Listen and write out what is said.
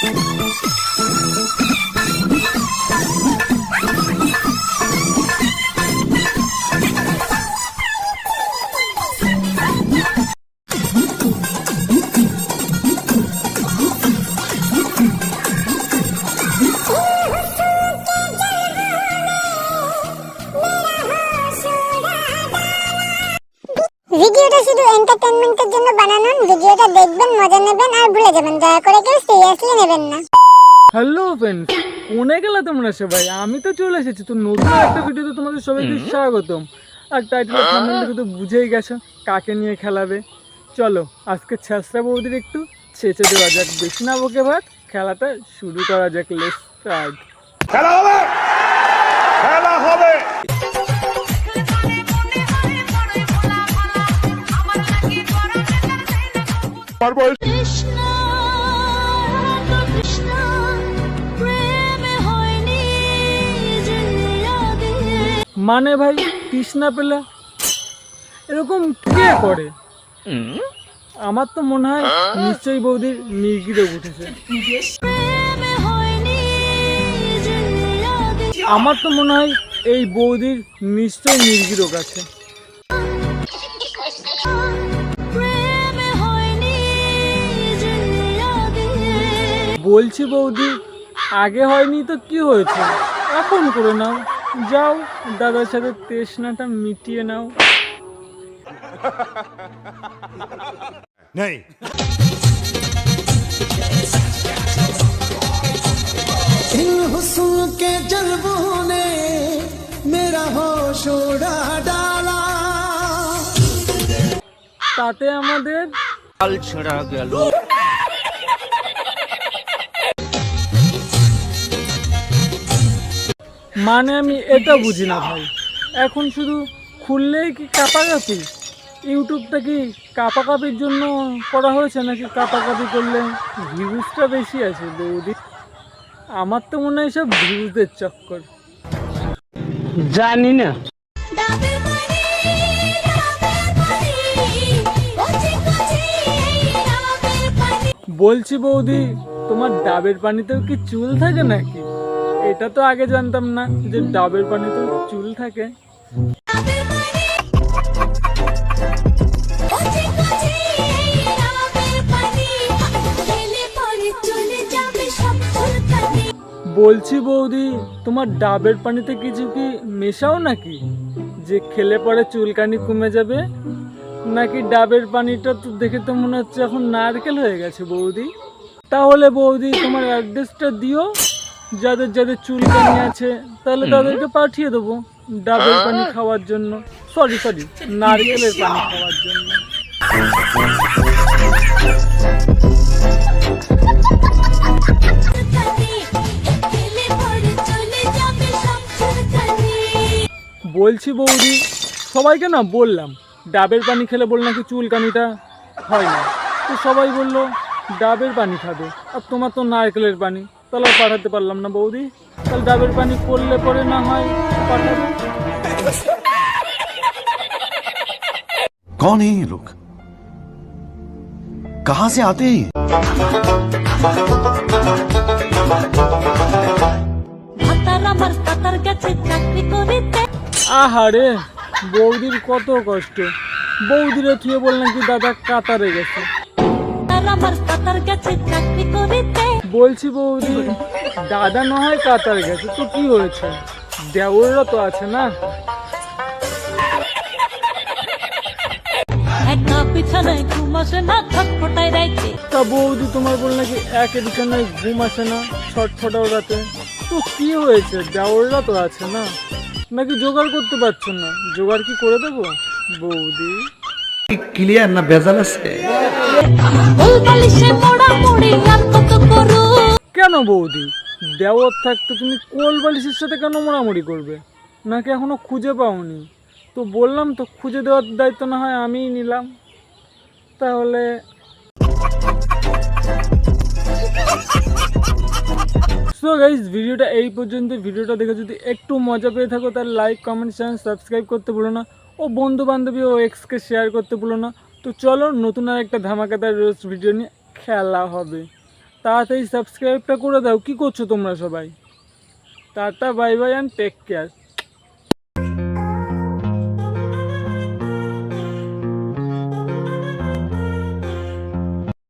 あっ! ভিডিওটা শুধু এন্টারটেনমেন্টের জন্য বানানো ভিডিওটা দেখবেন মজা নেবেন আর ভুলে যাবেন। দয়া করে কেউ সিরিয়াসলি নেবেন না। হ্যালো ফ্রেন্ডস কোনে গেলে তোমরা সবাই? আমি তো চলে এসেছি তো নতুন একটা ভিডিওতে তোমাদের সবাইকে স্বাগতম। আর টাইটেল থাম্বনেল দেখে তো বুঝেই গেছো কাকে নিয়ে খেলাবে। চলো আজকে ছেঁচড়া বৌদির একটু ছেঁচে দেওয়া যাক বেশি না বকে ভাত খেলাটা শুরু করা যাক লেস স্টার্ট খেলা হবে! আমার বয়স কৃষ্ণ কৃষ্ণ মানে ভাই তৃষ্ণা পেলে এরকম কে করে? আমার তো মনে হয় নিশ্চয়ই বৌদির নির্গিরে উঠেছে। আমার তো মনে হয় এই বৌদির নিশ্চয়ই নির্গিরোগ আছে। বলছি বৌদি আগে হয়নি তো কি হয়েছে এখন করে নাও যাও দাদার সাথে তৃষ্ণাটা মিটিয়ে নাও নেই इन हुस्न के जलवों ने मेरा होश उड़ा डाला তাতে আমাদের মানে আমি এটা বুঝি না ভাই। এখন শুধু খুললেই কি কাপাকাপি? ইউটিউবটা কি কাপাকাপির জন্য করা হয়েছে নাকি কাপাকাপি করলে ভিউজটা বেশি আছে বৌদি? আমার তো মনে হয় সব ভিউজদের চক্কর। জানি না। বলছি বৌদি তোমার ডাবের পানিতেও কি চুল থাকে নাকি? এটা তো আগে জানতাম না যে ডাবের পানিতেও চুল থাকে। বলছি বৌদি, তোমার ডাবের পানিতে কিছু কি মেশাও নাকি? যে খেলে পরে চুলকানি কমে যাবে? নাকি ডাবের পানিটা তো দেখে তো মনে হচ্ছে এখন নারকেল হয়ে গেছে বৌদি? তাহলে বৌদি, তোমার অ্যাড্রেসটা দিও। যাদের যাদের চুলকানি আছে তাহলে তাদেরকে পাঠিয়ে দেবো ডাবের পানি খাওয়ার জন্য। সরি সরি নারকেলের পানি খাওয়ার জন্য। বলছি বৌদি সবাইকে না বললাম ডাবের পানি খেলে বল নাকি চুলকানিটা হয় না। তো সবাই বলল ডাবের পানি খাবে আর তোমার তো নারকেলের পানি। তাহলে আর পাঠাতে পারলাম না বৌদি তাহলে ডাবের পানি করলে পরে না হয় পাঠাবো कौन है ये लोग कहां से आते हैं ये? ভাতার আমার কাতার গেছে চাকরি করিতে আহারে বৌদির কত কষ্ট বৌদিরে থুয়ে বল নাকি দাদা কাতারে গেছে আর আমার কাতার গেছে চাকরি করিতে বলছি বৌদি দাদা না হয় কাতার গেছে তো কি হয়েছে? দেওররা তো আছে না। পিছনে ঘুম আসে না রাইতে। তা বৌদি তোমার বল নাকি এক বিছানায় ঘুম আসে না ছটফটাও রাতে। তো কি হয়েছে? দেওররা তো আছে না। নাকি জোগাড় করতে পারছ না? জোগাড় কি করে দেবো? বৌদি? ক্লিয়ার না ভেজাল আছে? কেন বৌদি? দেওয়ার থাকতে তুমি কোল বালিশের সাথে কেন মোড়ামুড়ি করবে? নাকি এখনও খুঁজে পাওনি? তো বললাম তো খুঁজে দেওয়ার দায়িত্ব না হয় আমিই নিলাম। তাহলে সো গাইজ ভিডিওটা এই পর্যন্ত ভিডিওটা দেখে যদি একটু মজা পেয়ে থাকো তাহলে লাইক কমেন্ট শেয়ার সাবস্ক্রাইব করতে ভুলো না। ও বন্ধু বান্ধবী ও এক্সকে শেয়ার করতে বলো না। তো চলো নতুন আর একটা ধামাকাদার রোজ ভিডিও নিয়ে খেলা হবে। তাড়াতাড়ি সাবস্ক্রাইবটা করে দাও। কি করছ তোমরা সবাই? Tata bye bye and take care